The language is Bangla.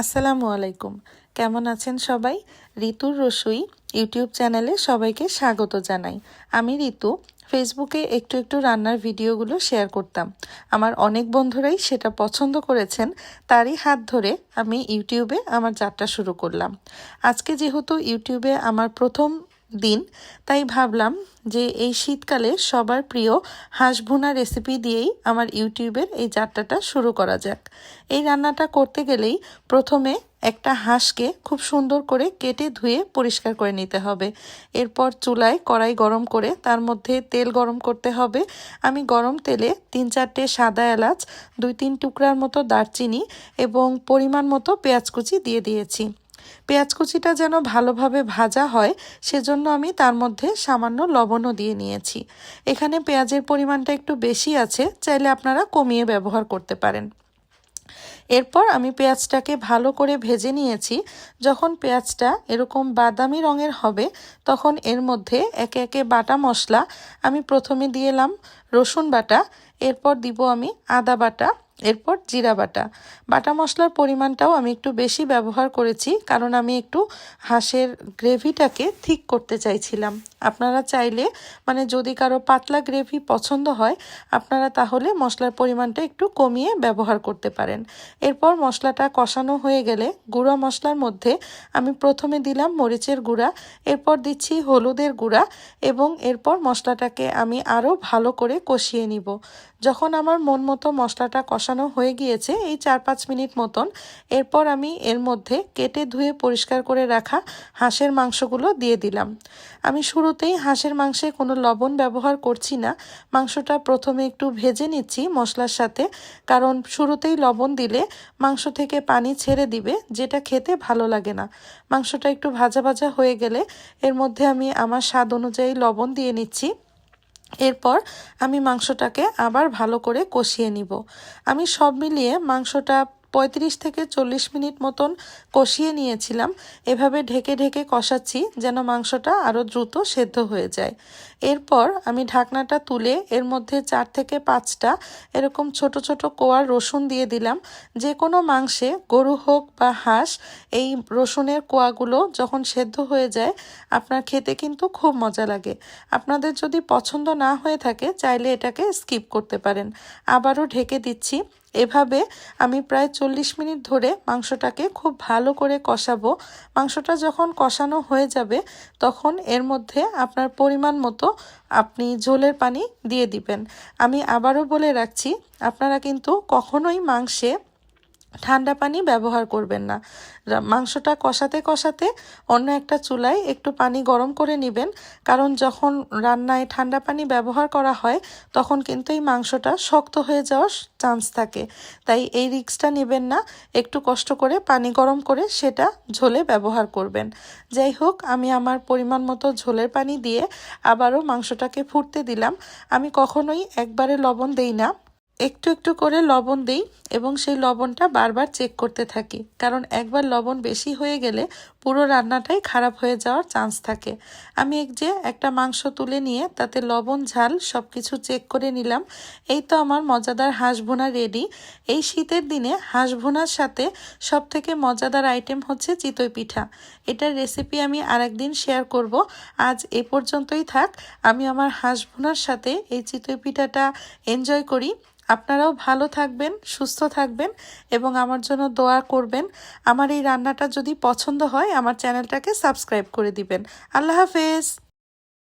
আসসালামু আলাইকুম। কেমন আছেন সবাই? ঋতুর রসুই ইউটিউব চ্যানেলে সবাইকে স্বাগত জানাই। আমি ঋতু। ফেসবুকে একটু একটু রান্নার ভিডিওগুলো শেয়ার করতাম। আমার অনেক বন্ধুরাই সেটা পছন্দ করেছেন, তারই হাত ধরে আমি ইউটিউবে আমার যাত্রা শুরু করলাম। আজকে যেহেতু ইউটিউবে আমার প্রথম দিন। তাই ভাবলাম যে এই শীতকালে সবার প্রিয় হাঁস ভুনা রেসিপি দিয়েই আমার ইউটিউবের এই যাত্রাটা শুরু করা যাক। এই রান্নাটা করতে গেলেই প্রথমে একটা হাঁসকে খুব সুন্দর করে কেটে ধুয়ে পরিষ্কার করে নিতে হবে। এরপর চুলায় কড়াই গরম করে তার মধ্যে তেল গরম করতে হবে। আমি গরম তেলে তিন চারটে সাদা এলাচ, দুই তিন টুকরার মতো দারচিনি এবং পরিমাণ মতো পেঁয়াজ কুচি দিয়ে দিয়েছি। পেঁয়াজ কুচিটা যেন ভালোভাবে ভাজা হয়, সেজন্য আমি তার মধ্যে সামান্য লবণও দিয়ে নিয়েছি। এখানে পেঁয়াজের পরিমাণটা একটু বেশি আছে, চাইলে আপনারা কমিয়ে ব্যবহার করতে পারেন। এরপর আমি পেঁয়াজটাকে ভালো করে ভেজে নিয়েছি। যখন পেঁয়াজটা এরকম বাদামি রঙের হবে, তখন এর মধ্যে একে একে বাটা মশলা আমি প্রথমে দিয়ে এলাম রসুন বাটা, এরপর দিব আমি আদা বাটা। এরপর জিরা বাটা। বাটা মশলার পরিমাণটাও আমি একটু বেশি ব্যবহার করেছি, কারণ আমি একটু হাঁসের গ্রেভিটাকে ঠিক করতে চাইছিলাম। আপনারা চাইলে মানে যদি কারও পাতলা গ্রেভি পছন্দ হয়, আপনারা তাহলে মশলার পরিমাণটা একটু কমিয়ে ব্যবহার করতে পারেন। এরপর মশলাটা কষানো হয়ে গেলে গুঁড়া মশলার মধ্যে আমি প্রথমে দিলাম মরিচের গুঁড়া, এরপর দিচ্ছি হলুদের গুঁড়া এবং এরপর মশলাটাকে আমি আরও ভালো করে কষিয়ে নিব। যখন আমার মন মতো মশলাটা কষানো হয়ে গিয়েছে, এই চার পাঁচ মিনিট মতন, এরপর আমি এর মধ্যে কেটে ধুয়ে পরিষ্কার করে রাখা হাঁসের মাংসগুলো দিয়ে দিলাম। আমি শুরুতেই হাঁসের মাংসে কোনো লবণ ব্যবহার করছি না। মাংসটা প্রথমে একটু ভেজে নিচ্ছি মশলার সাথে, কারণ শুরুতেই লবণ দিলে মাংস থেকে পানি ছেড়ে দিবে, যেটা খেতে ভালো লাগে না। মাংসটা একটু ভাজা ভাজা হয়ে গেলে এর মধ্যে আমি আমার স্বাদ অনুযায়ী লবণ দিয়ে নিচ্ছি। এরপর আমি মাংসটাকে আবার ভালো করে কষিয়ে নিব। আমি সব মিলিয়ে মাংসটা পঁয়ত্রিশ থেকে চল্লিশ মিনিট মতন কষিয়ে নিয়েছিলাম। এভাবে ঢেকে ঢেকে কষাচ্ছি যেন মাংসটা আরও দ্রুত সেদ্ধ হয়ে যায়। এরপর আমি ঢাকনাটা তুলে এর মধ্যে চার থেকে পাঁচটা এরকম ছোট ছোট কোয়ার রসুন দিয়ে দিলাম। যে কোনো মাংসে গরু হোক বা হাঁস, এই রসুনের কোয়াগুলো যখন সেদ্ধ হয়ে যায়, আপনার খেতে কিন্তু খুব মজা লাগে। আপনাদের যদি পছন্দ না হয়ে থাকে, চাইলে এটাকে স্কিপ করতে পারেন। আবারও ঢেকে দিচ্ছি। এভাবে আমি প্রায় চল্লিশ মিনিট ধরে মাংসটাকে খুব ভালো করে কষাবো। মাংসটা যখন কষানো হয়ে যাবে, তখন এর মধ্যে আপনার পরিমাণ মতো আপনি ঝোলের পানি দিয়ে দিবেন। আমি আবারও বলে রাখছি, আপনারা কিন্তু কখনোই মাংসে ঠান্ডা পানি ব্যবহার করবেন না। মাংসটা কষাতে কষাতে অন্য একটা চুলায় একটু পানি গরম করে নেবেন। কারণ যখন রান্নায় ঠান্ডা পানি ব্যবহার করা হয়, তখন কিন্তু এই মাংসটা শক্ত হয়ে যাওয়ার চান্স থাকে। তাই এই রিক্সটা নেবেন না। একটু কষ্ট করে পানি গরম করে সেটা ঝোলে ব্যবহার করবেন। যাই হোক, আমি আমার পরিমাণ মতো ঝোলের পানি দিয়ে আবারও মাংসটাকে ফুটতে দিলাম। আমি কখনোই একবারে লবণ দেই না। একটু একটু করে লবণ দিই এবং সেই লবণটা বারবার চেক করতে থাকি। কারণ একবার লবণ বেশি হয়ে গেলে পুরো রান্নাটাই খারাপ হয়ে যাওয়ার চান্স থাকে। আমি এক যে একটা মাংস তুলে নিয়ে তাতে লবণ, ঝাল সব কিছু চেক করে নিলাম। এই তো আমার মজাদার হাঁস ভুনা রেডি এই শীতের দিনে হাঁস ভুনার সাথে সব থেকে মজাদার আইটেম হচ্ছে চিতই পিঠা। এটার রেসিপি আমি আরেকদিন শেয়ার করব। আজ এ পর্যন্তই থাক। আমি আমার হাঁস ভুনার সাথে এই চিতই পিঠাটা এনজয় করি। আপনারাও ভালো থাকবেন, সুস্থ থাকবেন এবং আমার জন্য দোয়া করবেন। আমার এই রান্নাটা যদি পছন্দ হয় আমার চ্যানেলটাকে সাবস্ক্রাইব করে দিবেন। আল্লাহ হাফেজ।